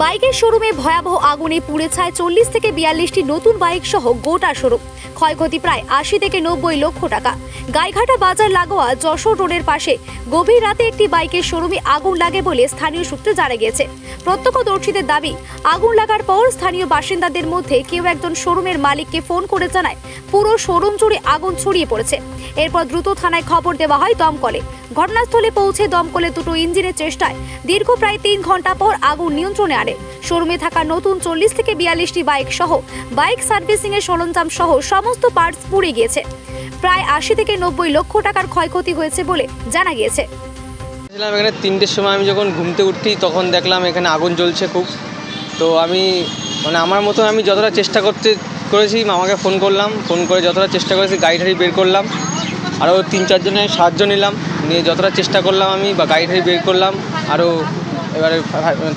বাইকের শোরুমে ভয়াবহ আগুনে পুড়ে ছায় চল্লিশ থেকে বিয়াল্লিশটি নতুন বাইক সহ গোটা শোরুম। ক্ষয়ক্ষতি প্রায় আশি থেকে নব্বই লক্ষ টাকা। গাইঘাটা বাজার লাগোয়া যশোর রোডের পাশে গভীর রাতে একটি বাইকের শোরুমে আগুন লাগে বলে স্থানীয় সূত্রে জানা গিয়েছে। প্রত্যক্ষদর্শীদের দাবি, আগুন লাগার পর স্থানীয় বাসিন্দাদের মধ্যে কেউ একজন শোরুমের মালিককে ফোন করে জানায়, পুরো শোরুম জুড়ে আগুন ছড়িয়ে পড়েছে। এরপর দ্রুত থানায় খবর দেওয়া হয় দমকলে। ঘটনাস্থলে পৌঁছে দমকলে দুটো ইঞ্জিনের চেষ্টায় দীর্ঘ প্রায় তিন ঘণ্টা পর আগুন নিয়ন্ত্রণে আনে। শোরুমে থাকা নতুন চল্লিশ থেকে বিয়াল্লিশটি বাইক সহ বাইক সার্ভিসিং এর সরঞ্জাম সহ সমস্ত পার্টস পুড়ে গিয়েছে। প্রায় আশি থেকে নব্বই লক্ষ টাকার ক্ষয়ক্ষতি হয়েছে বলে জানা গিয়েছে। এখানে তিনটের সময় আমি যখন ঘুমতে উঠি, তখন দেখলাম এখানে আগুন জ্বলছে খুব। তো আমি মানে আমার মতো আমি যতটা চেষ্টা করতে করেছি, মামাকে ফোন করলাম, ফোন করে যতটা চেষ্টা করেছি গাড়ি টাড়ি বের করলাম। আরও তিন চারজনের সাহায্য নিলাম নিয়ে যতটা চেষ্টা করলাম আমি, বা গাড়ি টাড়ি বের করলাম আরও এবারে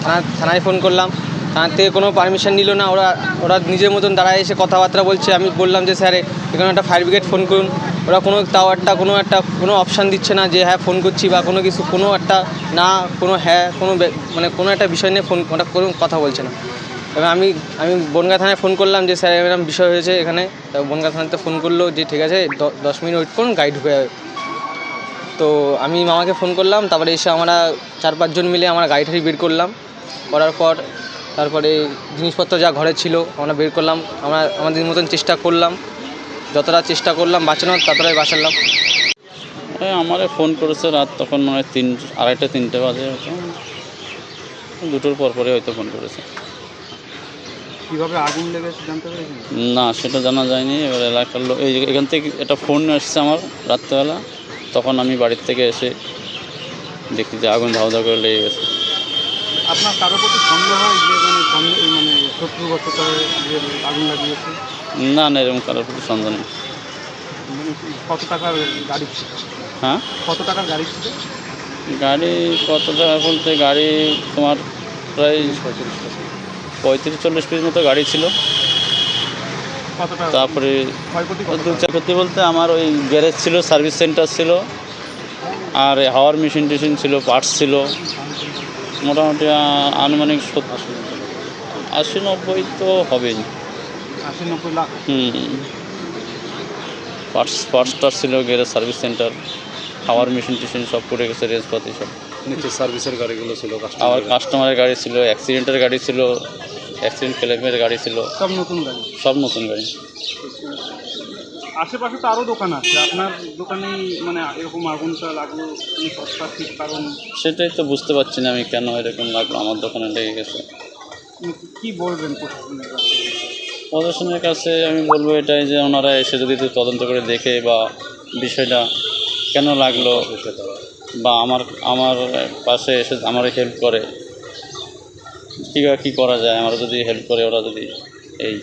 থানা, থানায় ফোন করলাম। থানার থেকে কোনো পারমিশন নিল না, ওরা ওরা নিজের মতন দাঁড়ায় এসে কথাবার্তা বলছে। আমি বললাম যে, স্যার, এখানে একটা ফায়ার ব্রিগেড ফোন করুন। ওরা কোনো, তাও একটা, কোনো একটা, কোনো অপশান দিচ্ছে না যে হ্যাঁ ফোন করছি, বা কোনো কিছু, কোনো একটা, না, কোনো হ্যাঁ কোনো মানে কোনো একটা বিষয় নিয়ে ফোন ওটা কোনো কথা বলছে না। এবার আমি আমি বনগা থানায় ফোন করলাম যে, স্যার, এরকম বিষয় হয়েছে এখানে। তা বনগা থানাতে ফোন করল যে, ঠিক আছে দশ মিনিট ওয়েট করুন গাড়ি ঢুকে যাবে। তো আমি মামাকে ফোন করলাম, তারপরে এসে আমরা চার পাঁচজন মিলে আমরা গাড়ি টাড়ি বের করলাম। করার পর, তারপরে জিনিসপত্র যা ঘরে ছিল, আমরা বের করলাম। আমরা, আমাদের মতন চেষ্টা করলাম। যতটা চেষ্টা করলাম বাঁচানোর, ততটাই বাঁচালাম। ওই আমারে ফোন করেছে রাত তখন মানে তিন, আড়াইটা, তিনটে বাজে হয়তো। দুটোর পর পরে হয়তো ফোন করেছে। কীভাবে আগুন লেগেছে জানতে পেরেছেন? না সেটা জানা যায়নি। এবার এলাকার লোক এই এখান থেকে একটা ফোন এসছে আমার রাত্রেবেলা। তখন আমি বাড়ির থেকে এসে দেখি যে আগুন ধাও ধাও করে লেগে গেছে। আপনার কারও প্রতি সন্দেহ হয় যে মানে মানে শত্রুবশত যে আগুন লাগিয়েছে? না না এরকম কারোর প্রতি সন্দেহ নেই। মানে কত টাকার গাড়ি হ্যাঁ? কত টাকার গাড়ি ছিল? গাড়ি কত টাকা বলতে গাড়ি তোমার প্রায় পঁয়ত্রিশ চল্লিশ পিস মতো গাড়ি ছিল। তারপরে? চাকরি বলতে আমার ওই গ্যারেজ ছিল সার্ভিস সেন্টার ছিল আর হাওয়ার মেশিন টেশিন ছিল পার্টস ছিল। মোটামুটি আনুমানিক সত্তর আশি নব্বই তো হবেই। আশি নব্বই লাখ। হুম। পার্টস পার্টস টার্স ছিল গ্যারেজ সার্ভিস সেন্টার হাওয়ার মেশিন টেশিন সব পড়ে গেছে রেঞ্জপাতি সব। নিচে সার্ভিসের গাড়িগুলো ছিল আবার কাস্টমারের গাড়ি ছিল অ্যাক্সিডেন্টের গাড়ি ছিল। অ্যাক্সিডেন্ট ক্লেমের গাড়ি ছিল। সব নতুন গাড়ি? সব নতুন গাড়ি। আশেপাশে তো আরও দোকান আছে। আপনার দোকানেই মানে এরকম আগুনটা লাগল সস্তা ঠিক কারণ? সেটাই তো বুঝতে পারছি না আমি কেন এরকম লাগল। আমার দোকানে লেগে গেছে। কি বলবেন প্রশাসনের কাছে প্রশাসনের কাছে আমি বলব এটাই যে ওনারা এসে যদি একটু তদন্ত করে দেখে বা বিষয়টা কেন লাগল বা আমার আমার পাশে এসে আমার হেল্প করে। কীভাবে কী করা যায় আমরা যদি হেল্প করে ওরা যদি এই।